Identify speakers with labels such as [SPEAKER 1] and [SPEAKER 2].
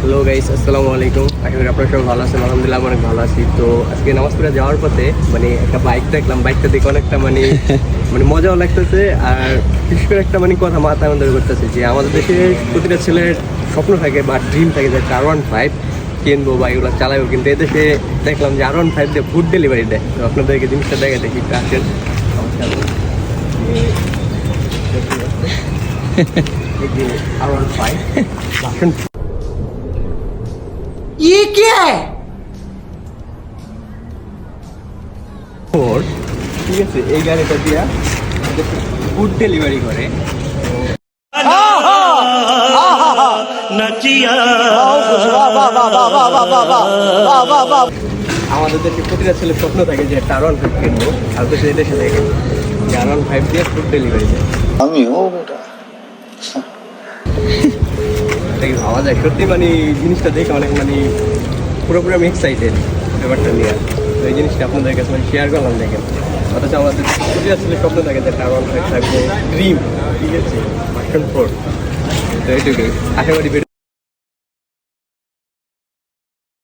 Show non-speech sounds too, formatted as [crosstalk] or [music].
[SPEAKER 1] Hello guys আসসালামু আলাইকুম আশা করি আপনারা সবাই ভালো আছেন। আলহামদুলিল্লাহ অনেক ভালো আছি। তো আজকে নামাজ পড়ে যাওয়ার পথে মানে একটা বাইক দেখলাম। বাইকটা দেখে অনেকটা মানে [laughs] মানে মজাও লাগতেছে। আর বিশেষ করে একটা মানে কথা মাথা আমাদের করতেছে যে আমাদের দেশে প্রতিটা ছেলের স্বপ্ন থাকে বা ড্রিম থাকে যে আর ওয়ান ফাইভ কিনবো বা এগুলো চালাবো কিন্তু এদেশে দেখলাম যে আর ওয়ান ফাইভ দিয়ে ফুড ডেলিভারি দেয়। তো আপনাদেরকে জিনিসটা দেখে দেখি আসেন। [laughs] আর ওয়ান [laughs] ফাইভ
[SPEAKER 2] ये क्या है
[SPEAKER 1] ফোর ঠিক আছে এই গাড়িটা দিয়া ফুড ডেলিভারি করে আমাদের দেশে প্রতিটা ছেলে স্বপ্ন থাকে যে টারন ফাইভ কিনবো আর তো সেই দেশে থাকে টারন ফাইভ দিয়ে ফুড ডেলিভারি দেয়
[SPEAKER 3] আমিও বেটা
[SPEAKER 1] ভাবা যায়। সত্যি মানে জিনিসটা দেখে অনেক মানে পুরোপুরি আমি এক্সাইটেড ব্যাপারটা নিয়ে। তো এই জিনিসটা আপনাদের কাছে মানে শেয়ার করলাম দেখেন। অথচ আমাদের ছুটি আসলে স্বপ্ন থাকে যে থাকবে ড্রিম ঠিক আছে? তো এইটুকুই। আশা করি